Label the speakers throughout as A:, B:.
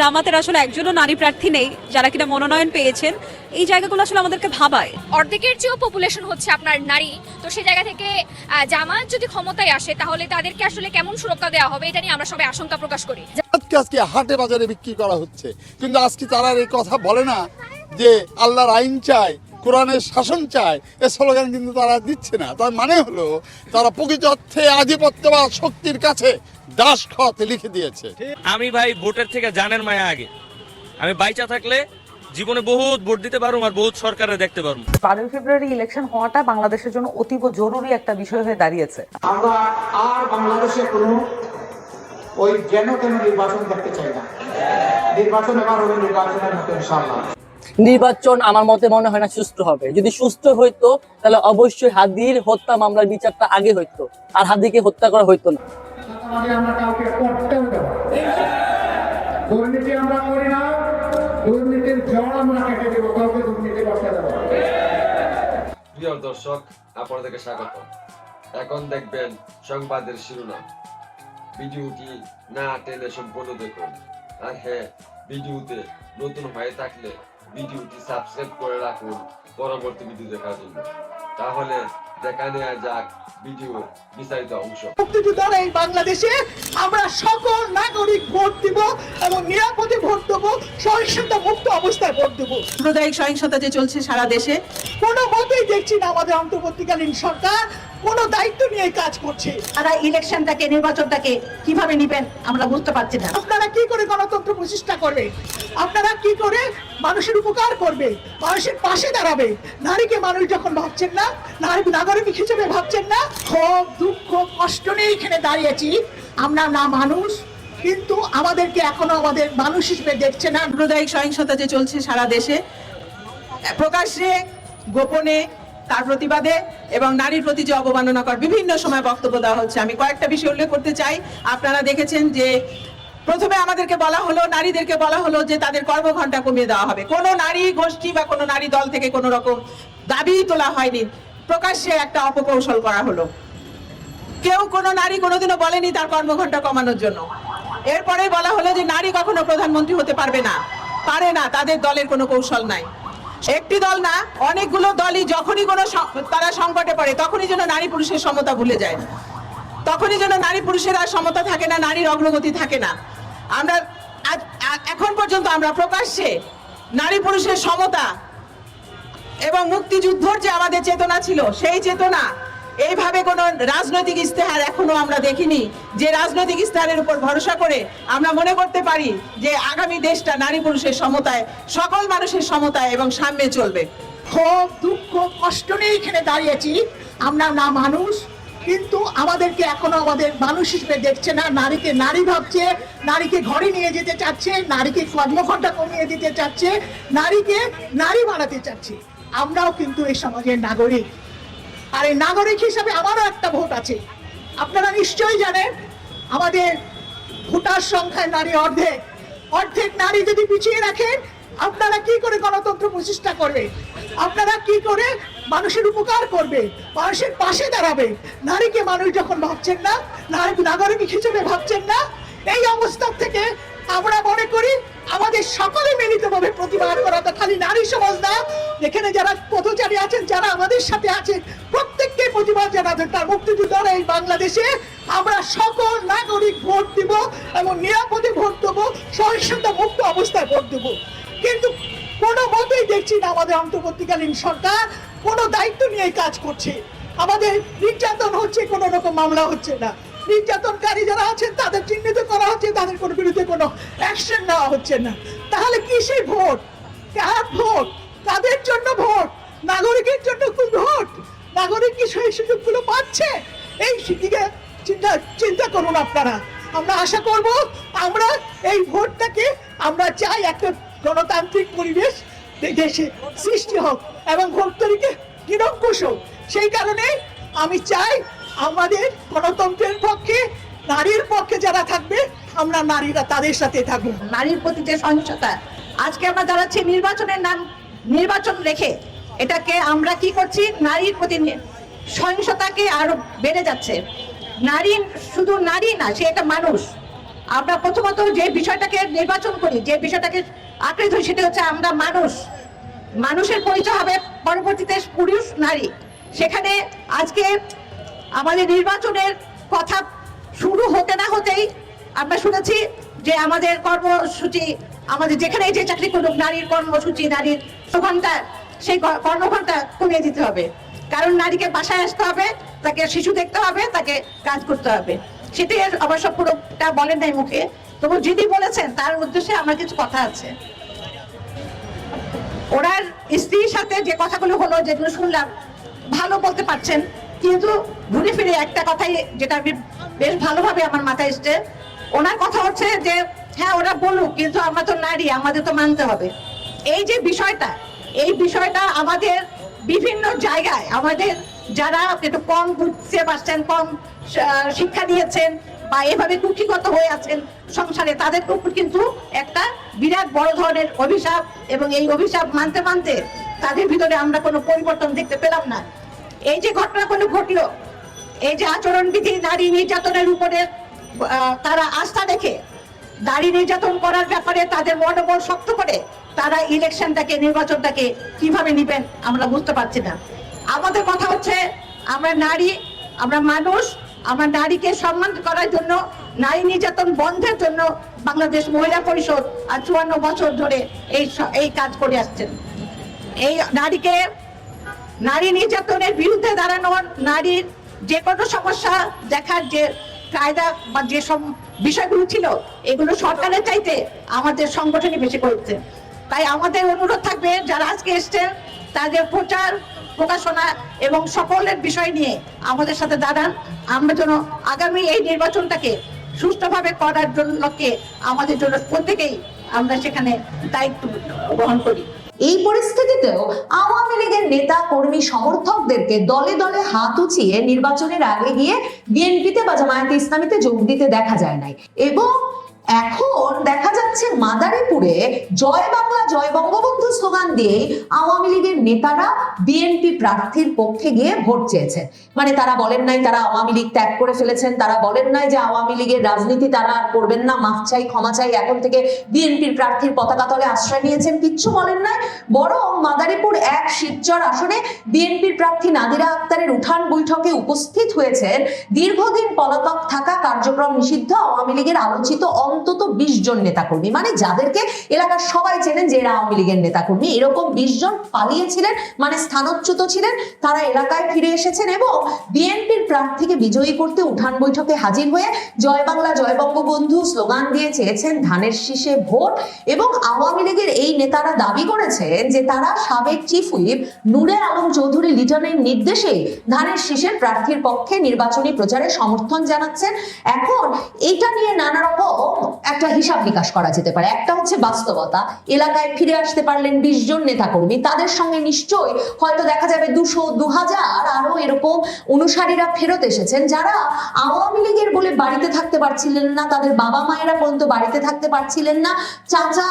A: জামাতের আসলে একজনও নারী প্রার্থী নেই যারা কিনা মনোনয়ন পেয়েছেন। এই জায়গাগুলো আসলে আমাদেরকে ভাবায়।
B: অর্ধেকের চেয়েও পপুলেশন হচ্ছে আপনার নারী। তো সেই জায়গা থেকে জামাত যদি ক্ষমতায় আসে তাহলে তাদেরকে আসলে কেমন সুরক্ষা দেওয়া হবে? এটা নিয়ে আমরা সবাই আশঙ্কা প্রকাশ করি।
C: আজকে আজকে হাটে বাজারে বিক্রি করা হচ্ছে। কিন্তু আজকে তারা এই কথা বলে না যে আল্লাহর আইন চায় কোরআনের শাসন চায় এ স্লোগান কিন্তু তারা দিচ্ছে না। তার মানে হলো তারা প্রকৃত অর্থে আধিপত্যবাদ শক্তির কাছে দাস খত লিখে দিয়েছে।
D: আমি ভাই ভোটের থেকে জানের মায়া আগে। আমি বাইচা থাকলে জীবনে বহুত ভোট দিতে পারব আর বহুত সরকারে দেখতে পারব
E: বারোই ফেব্রুয়ারি ইলেকশন হওয়াটা বাংলাদেশের জন্য অতীব জরুরি একটা বিষয় হয়ে দাঁড়িয়েছে।
F: আমরা আর বাংলাদেশে কোনো ওই যেন কেন নির্বাচন দেখতে চাই না। নির্বাচন এবার হবে নির্বাচনের মতো ইনশাল্লাহ
G: নির্বাচন আমার মতে মনে হয় না সুস্থ হবে। যদি সুস্থ হইতো তাহলে অবশ্যই হাদির হত্যা মামলার বিচারটা আগে হইতো। আর হাদিকে হত্যা করা হইতো না।
F: আগে আমরা কাউকে করতেও দেবো দুর্নীতি আমরা করি না দুর্নীতির জড় আমরা কেটে দেবো কাউকে দুর্নীতি করতে দেবো
H: প্রিয় দর্শক আপনাদেরকে স্বাগত। এখন দেখবেন সংবাদের শিরোনাম। ভিডিওটি না টেনে সম্পূর্ণ দেখুন। আর হ্যাঁ ভিডিওতে নতুন হয়ে থাকলে ভিডিওটি সাবস্ক্রাইব করে রাখুন পরবর্তী ভিডিও দেখার জন্য। তাহলে দেখা নেওয়া যাক ভিডিও বিস্তারিত অংশ।
I: মুক্তিযোদ্ধারা এই বাংলাদেশে আমরা সকল নাগরিক ভোট দিব এবং নিরাপদে ভোট দেবো সহিংসতা মুক্ত অবস্থায় ভোট দেবো। সাম্প্রদায়িক সহিংসতা যে চলছে সারা দেশে কোনো মতেই দেখছি না আমাদের অন্তর্বর্তীকালীন সরকার কোনো দায়িত্ব নিয়ে কাজ করছে।
J: তারা ইলেকশনটাকে নির্বাচনটাকে কীভাবে নিবেন আমরা বুঝতে পারছি না।
I: আপনারা কি করে গণতন্ত্র প্রতিষ্ঠা করবে আপনারা কি করে মানুষের উপকার করবে মানুষের পাশে দাঁড়াবে। নারীকে মানুষ যখন ভাবছেন না নারী নাগরিক হিসেবে ভাবছেন না ক্ষোভ দুঃখ কষ্ট নিয়ে এখানে দাঁড়িয়েছি। আমরা না মানুষ কিন্তু আমাদেরকে এখনও আমাদের মানুষ হিসেবে দেখছে না। সাম্প্রদায়িক সহিংসতা যে চলছে সারা দেশে প্রকাশ্যে গোপনে তার প্রতিবাদে এবং নারীর প্রতি যে অবমাননাকর বিভিন্ন সময় বক্তব্য দেওয়া হচ্ছে, আমি কয়েকটা বিষয় উল্লেখ করতে চাই। আপনারা দেখেছেন যে প্রথমে আমাদেরকে বলা হলো, নারীদেরকে বলা হলো যে তাদের কর্মঘণ্টা কমিয়ে দেওয়া হবে। কোনো নারী গোষ্ঠী বা কোনো নারী দল থেকে কোনো রকম দাবি তোলা হয়নি। প্রকাশ্যে একটা অপকৌশল করা হলো। কেউ কোনো নারী কোনোদিনও বলেনি তার কর্মঘণ্টা কমানোর জন্য। এরপরে বলা হলো যে নারী কখনো প্রধানমন্ত্রী হতে পারবে না। পারে না, তাদের দলের কোনো কৌশল নাই। একটি দল না, অনেকগুলো দলই যখনই কোনো তারা সংকটে পড়ে, তখনই যেন নারী পুরুষের সমতা ভুলে যায়। তখনই যেন নারী পুরুষের আর সমতা থাকে না, নারীর অগ্রগতি থাকে না। আমরা আজ- এখন পর্যন্ত আমরা প্রকাশ্যে নারী পুরুষের সমতা এবং মুক্তিযুদ্ধর যে আমাদের চেতনা ছিল, সেই চেতনা এইভাবে কোন রাজনৈতিক ইস্তেহার এখনও আমরা দেখিনি। যে রাজনৈতিক ইস্তেহারের উপর ভরসা করে আমরা মনে করতে পারি যে আগামী দেশটা নারী পুরুষের সমতায়, সকল মানুষের সমতায় এবং সামনে চলবে। ক্ষোভ দুঃখ, কষ্ট নিয়ে এখানে দাঁড়িয়েছি আমরা না মানুষ, কিন্তু আমাদেরকে এখনও আমাদের মানুষ হিসেবে দেখছে না। নারীকে নারী ভাবছে, নারীকে ঘরে নিয়ে যেতে চাচ্ছে, নারীকে কর্মঘণ্টা কমিয়ে দিতে চাচ্ছে, নারীকে নারী বানাতে চাচ্ছে। আমরাও কিন্তু এই সমাজের নাগরিক। আর এই নাগরিক হিসাবে আমারও একটা ভোট আছে। আপনারা নিশ্চয়ই জানেন, আমাদের ভোটার সংখ্যায় নারী অর্ধেক। অর্ধেক নারী যদি পিছিয়ে রাখেন আপনারা কি করে গণতন্ত্র প্রতিষ্ঠা করবে? আপনারা কি করে মানুষের উপকার করবে? মানুষের পাশে দাঁড়াবে? নারীকে মানুষ যখন ভাবছেন না, নারী নাগরিক হিসেবে ভাবছেন না, এই অবস্থা থেকে আমরা মনে করি আমাদের সকলে মিলিতভাবে প্রতিবাদ করা খালি নারী সমাজ না। এখানে যারা পথচারী আছেন, যারা আমাদের সাথে আছেন, প্রত্যেককে প্রতিবাদ জানাবেন। তার মুক্তিযুদ্ধরা এই বাংলাদেশে। আমরা সকল নাগরিক ভোট দিব এবং নিরাপদে ভোট দেবো সহিংসতা মুক্ত অবস্থায় ভোট দেবো। কিন্তু কোনো মতেই দেখছি না আমাদের অন্তর্বর্তীকালীন সরকার কোনো দায়িত্ব নিয়ে কাজ করছে। আমাদের নির্যাতন হচ্ছে, কোনো রকম মামলা হচ্ছে না। নির্যাতনকারী যারা আছেন তাদের চিহ্নিত করা হচ্ছে, তাদের কোনো বিরুদ্ধে কোনো অ্যাকশন নেওয়া হচ্ছে না। তাহলে কিসের ভোট? কার ভোট? কাদের জন্য ভোট? নাগরিকের জন্য কি ভোট? নাগরিক কি সেই সুযোগগুলো পাচ্ছে? এই দিকে চিন্তা চিন্তা করুন আপনারা। আমরা আশা করব, আমরা এই ভোটটাকে, আমরা চাই একটা গণতান্ত্রিক পরিবেশ দেশে সৃষ্টি হোক এবং ভোট তৈরিকে নিরঙ্কুশ হোক। সেই কারণে আমি চাই আমাদের গণতন্ত্রের পক্ষে, নারীর পক্ষে যারা থাকবে, আমরা নারীরা তাদের সাথে থাকব।
J: নারীর প্রতি যে সহিংসতা, আজকে আমরা দাঁড়াচ্ছি নির্বাচনের নাম, নির্বাচন রেখে। এটাকে আমরা কি করছি? নারীর প্রতি সহিংসতাকে আরও বেড়ে যাচ্ছে। নারী শুধু নারী না, সে একটা মানুষ। আমরা প্রথমত যে বিষয়টাকে নির্বাচন করি, যে বিষয়টাকে আঁকড়ে ধরি, সেটা হচ্ছে আমরা মানুষ। মানুষের পরিচয় হবে পরবর্তীতে পুরুষ নারী। সেখানে আজকে আমাদের নির্বাচনের কথা শুরু হতে না হতেই আমরা শুনেছি যে আমাদের কর্মসূচি, আমাদের যেখানে যে চাকরি করুক, নারীর কর্মসূচি, নারীর ঘণ্টা সেই কর্মঘণ্টা কমিয়ে দিতে হবে। কারণ নারীকে বাসায় আসতে হবে, তাকে শিশু দেখতে হবে, তাকে কাজ করতে হবে। সেটাই অবশ্য পুরোটা বলেন নাই মুখে। তবু যিনি বলেছেন, তার উদ্দেশ্যে আমার কিছু কথা আছে। ওনার স্ত্রীর সাথে যে কথাগুলো হলো, যেগুলো শুনলাম, ভালো বলতে পারছেন। কিন্তু ঘুরে ফিরে একটা কথাই যেটা আমি বেশ ভালোভাবে আমার মাথায় এসছে। ওনার কথা হচ্ছে যে হ্যাঁ ওরা বলুক, কিন্তু আমরা তো নারী, আমাদের তো মানতে হবে। এই যে বিষয়টা, এই বিষয়টা আমাদের বিভিন্ন জায়গায়, আমাদের যারা একটু কম বুঝতে পারছেন, কম শিক্ষা দিয়েছেন বা এভাবে কুক্ষিগত হয়ে আছেন সংসারে, তাদের উপর কিন্তু একটা বিরাট বড় ধরনের অভিশাপ এবং এই অভিশাপ মানতে মানতে তাদের ভিতরে আমরা কোনো পরিবর্তন দেখতে পেলাম না। এই যে ঘটনাগুলো ঘটলো, এই যে আচরণবিধি, নারী নির্যাতনের উপরে তারা আস্থা রেখে নারী নির্যাতন করার ব্যাপারে তাদের মনোবল শক্ত করে তারা ইলেকশনটাকে নির্বাচনটাকে কীভাবে নিবেন আমরা বুঝতে পারছি না। আমাদের কথা হচ্ছে, আমরা নারী, আমরা মানুষ, আমরা নারীকে সম্মান করার জন্য, নারী নির্যাতন বন্ধের জন্য বাংলাদেশ মহিলা পরিষদ আর চুয়ান্ন বছর ধরে এই এই কাজ করে আসছেন। এই নারীকে নারী নির্যাতনের বিরুদ্ধে দাঁড়ানোর নারীর যে কোনো সমস্যা দেখার যে কায়দা বা যে সব বিষয়গুলো ছিল, এগুলো সরকারের চাইতে আমাদের সংগঠনই বেশি করছে। তাই আমাদের অনুরোধ থাকবে, যারা আজকে এসছেন, তাদের প্রচার, প্রকাশনা এবং সকলের বিষয় নিয়ে আমাদের সাথে দাঁড়ান। আমরা যেন আগামী এই নির্বাচনটাকে সুষ্ঠুভাবে করার জন্যকে আমাদের জন্য প্রত্যেকেই আমরা সেখানে দায়িত্ব গ্রহণ করি।
K: এই পরিস্থিতিতেও আওয়ামী লীগের নেতা, কর্মী, সমর্থকদেরকে দলে দলে হাত উঁচিয়ে নির্বাচনের আগে গিয়ে বিএনপিতে বা জামায়াতে ইসলামীতে যোগ দিতে দেখা যায় নাই। এবং এখন দেখা যাচ্ছে মাদারীপুরে জয় বাংলা, জয় বঙ্গবন্ধু স্লোগান দিয়ে আওয়ামী লীগের নেতারা বিএনপি প্রার্থীর পক্ষে গিয়ে ভোট চেয়েছেন মানে তারা বলেন নাই তারা আওয়ামী লীগ ত্যাগ করে ফেলেছেন, তারা বলেন নাই যে আওয়ামী লীগের রাজনীতি তারা আর করবেন না, মাফ চাই, ক্ষমা চাই, এখন থেকে বিএনপির প্রার্থীর পতাকা তলে আশ্রয় নিয়েছেন, কিচ্ছু বলেন নাই। বরং মাদারীপুর এক শিবচর আসনে বিএনপির প্রার্থী নাদিরা আক্তারের উঠান বৈঠকে উপস্থিত হয়েছেন। দীর্ঘদিন পলাতক থাকা কার্যক্রম নিষিদ্ধ আওয়ামী লীগের আলোচিত অন্তত বিশ জন নেতাকর্মী মানে যাদেরকে এলাকার সবাই চেনেন যে এরা আওয়ামী লীগের নেতাকর্মী, এরকম বিশ জন পালিয়েছিলেন মানে স্থানচ্যুত ছিলেন, তারা এলাকায় ফিরে এসেছেন এবং বিএনপির প্রার্থীকে বিজয়ী করতে উঠান বৈঠকে হাজির হয়ে জয় বাংলা, জয় বঙ্গবন্ধু স্লোগান দিয়ে চেয়েছেন ধানের শীষে ভোট এবং আওয়ামী লীগের এই নেতারা দাবি করেছেন যে তারা সাবেক চিফ হুইপ নূরে আলম চৌধুরী লিটনের নির্দেশে ধানের শীষের প্রার্থীর পক্ষে নির্বাচনী প্রচারে সমর্থন জানাচ্ছেন। এখন এটা নিয়ে নানা রকম একটা হিসাব নিকাশ করা যেতে পারে। একটা হচ্ছে বাস্তবতা। এলাকায় ফিরে আসতে পারলেন বিশ জন নেতাকর্মী। তাদের সঙ্গে নিশ্চয়ই হয়তো দেখা যাবে দুশো দু হাজার আরও এরকম অনুসারীরা ফেরত এসেছেন যারা আওয়ামী লীগের বলে বাড়িতে থাকতে পারছিলেন না, তাদের বাবা মায়েরা পর্যন্ত বাড়িতে থাকতে পারছিলেন না, চাচা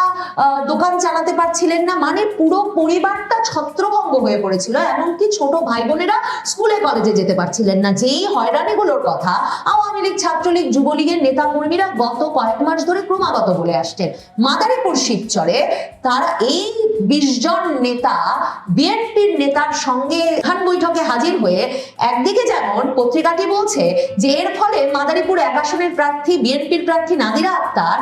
K: দোকান চালাতে পারছিলেন না। মানে পুরো পরিবারটা ছত্রভঙ্গ হয়ে পড়েছিল, এমনকি ছোট ভাই বোনেরা স্কুলে, কলেজে যেতে পারছিলেন না। যেই হয়রানিগুলোর কথা আওয়ামী লীগ, ছাত্রলীগ, যুবলীগের নেতা কর্মীরা গত কয়েক মাস ধরে ক্রমাগত বলে আসছেন মাদারীপুর শিবচরে তারা এই বিশ জন নেতা, বিএনপির নেতার সঙ্গে খান বৈঠকে হাজির হয়ে একদিকে যেমন পত্রিকাটি বলছে যে, এর ফলে মাদারীপুর এক আসনের প্রার্থী, বিএনপির প্রার্থী নাদিরা আক্তার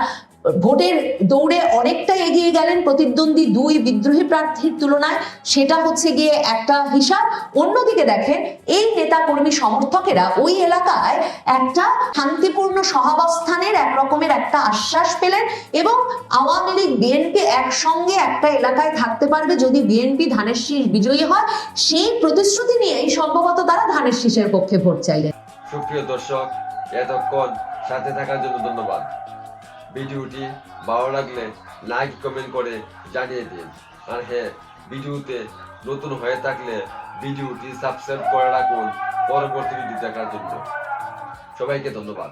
K: ভোটের দৌড়ে অনেকটা এগিয়ে গেলেন প্রতিদ্বন্দ্বী দুই বিদ্রোহী প্রার্থীর তুলনায়। সেটা হচ্ছে গিয়ে একটা হিসাব। অন্যদিকে দেখেন, এই নেতা কর্মী সমর্থকেরা ওই এলাকায় একটা শান্তিপূর্ণ সহাবস্থানের এক রকমের একটা আশ্বাস পেলেন এবং আওয়ামী লীগ, বিএনপি একসঙ্গে একটা এলাকায় থাকতে পারবে যদি বিএনপি ধানের শীষ বিজয়ী হয়। সেই প্রতিশ্রুতি নিয়েই সম্ভবত তারা ধানের শীষের পক্ষে ভোট চাইলেন।
H: সুপ্রিয় দর্শক, এতক্ষণ সাথে থাকার জন্য ধন্যবাদ। ভিডিওটি ভালো লাগলে লাইক কমেন্ট করে জানিয়ে দিন। আর হ্যাঁ ভিডিওতে নতুন হয়ে থাকলে ভিডিওটি সাবস্ক্রাইব করে রাখুন। পরবর্তী ভিডিও দেখার জন্য। সবাইকে ধন্যবাদ।